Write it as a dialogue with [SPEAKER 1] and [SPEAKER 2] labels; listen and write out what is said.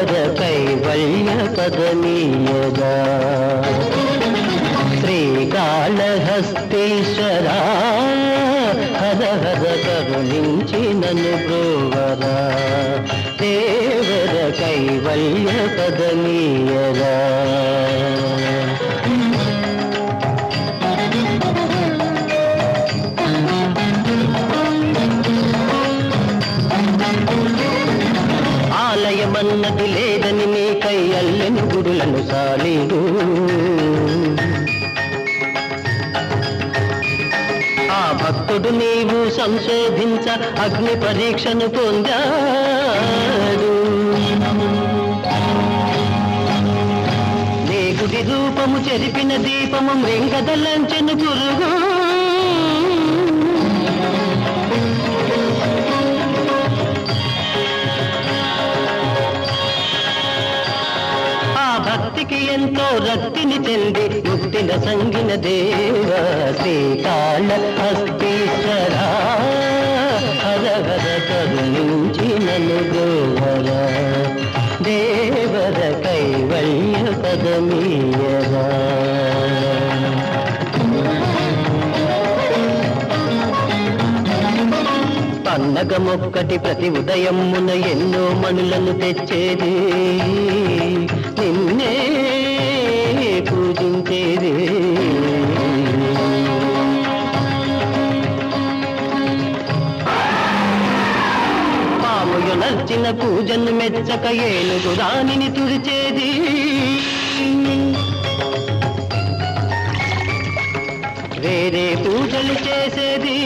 [SPEAKER 1] సుందర కైవల్య పదనీయదా శ్రీకాళహస్తీశ్వరా హర హర కరుణించి నన్ను బ్రోవరా దేవర కైవల్య పదనీయరా ఉన్నది లేదని నీకై అల్లెను గుడులను సాలీడు. ఆ భక్తుడు నీవు సంశోధించ అగ్ని పరీక్షను పొందాడు. నీ రూపము చెరిపిన దీపము మృంగదలంచెను గురుగు. భక్తికి ఎంతో రక్తిని చెంది ముక్తిన సంగిన దేవ శ్రీకాళ హస్తీశ్వర. హర హర కరుణించి నన్ను గోవర. దేవర కైవల్య పదమీయరా. పండగమొక్కటి ప్రతి ఉదయమున ఎన్నో మనులను తెచ్చేది. నచ్చిన పూజను మెచ్చక ఏనుగు రాణిని తుడిచేది. వేరే పూజలు చేసేది.